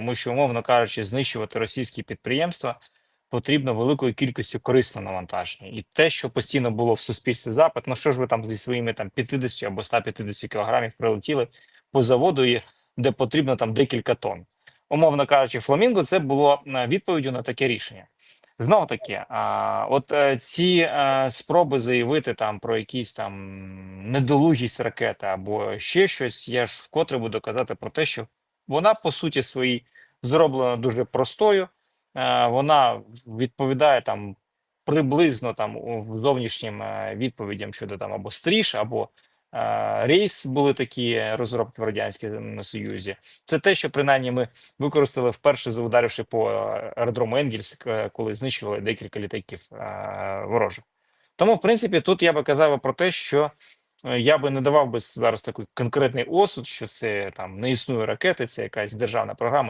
тому що, умовно кажучи, знищувати російські підприємства потрібно великою кількістю корисного навантаження. І те, що постійно було в суспільстві запит, ну що ж ви там зі своїми там 50 або 150 кілограмів прилетіли по заводу, де потрібно там декілька тонн. Умовно кажучи, фламінго це було е, відповіддю на таке рішення. Знову таки, а, от е, ці е, спроби заявити там про якісь там недолугість ракети або ще щось, я ж вкотре буду казати про те, що вона по суті своїй зроблена дуже простою. Е, вона відповідає там приблизно там зовнішнім е, відповідям щодо там або стріж, або е, рейс були такі розробки в радянському союзі. Це те, що принаймні ми використали вперше заударивши по аеродрому Енгельс, коли знищували декілька літаків ворожих. Тому, в принципі, тут я би казав про те, що я би не давав би зараз такий конкретний осуд, що це там не існує ракети, це якась державна програма